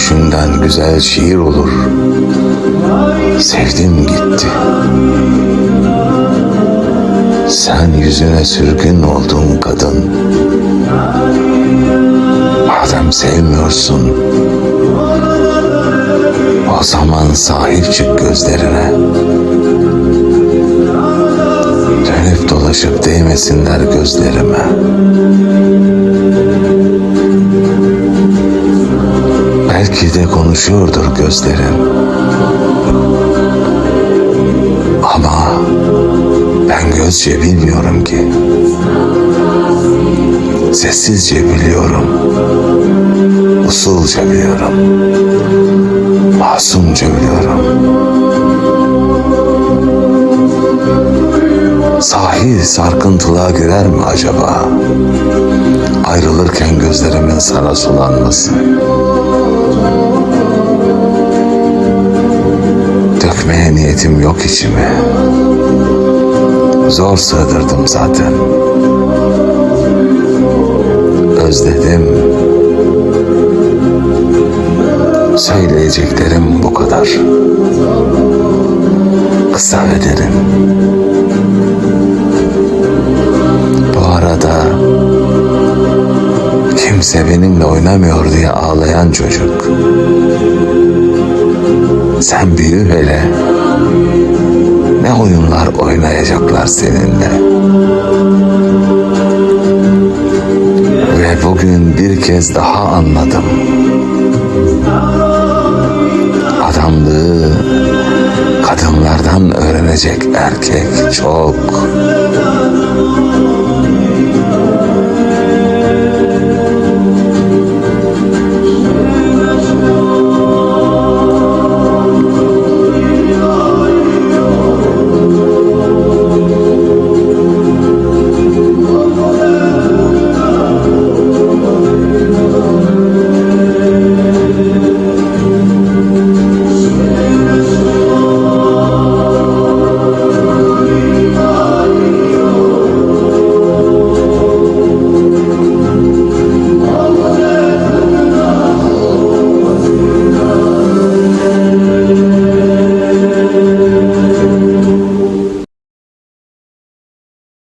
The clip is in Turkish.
gülüşünden güzel şiir olur. Sevdim gitti. Sen yüzüne sürgün oldun kadın. Madem sevmiyorsun, o zaman sahip çık gözlerine. Dönüp dolaşıp değmesinler gözlerime. Konuşuyordur gözlerin. Ama ben gözce bilmiyorum ki. Sessizce biliyorum. Usulca biliyorum. Masumca biliyorum. Sahi sarkıntılığa girer mi acaba? Ayrılırken gözlerimin sana sulanması. Niyetim yok içime. Zor sığdırdım zaten. Özledim. Söyleyeceklerim bu kadar. Kısa ve derin. Bu arada kimse benimle oynamıyor diye ağlayan çocuk. Sen büyü hele. Ne oyunlar oynayacaklar seninle. Ve bugün bir kez daha anladım. Adamlığı kadınlardan öğrenecek erkek çok.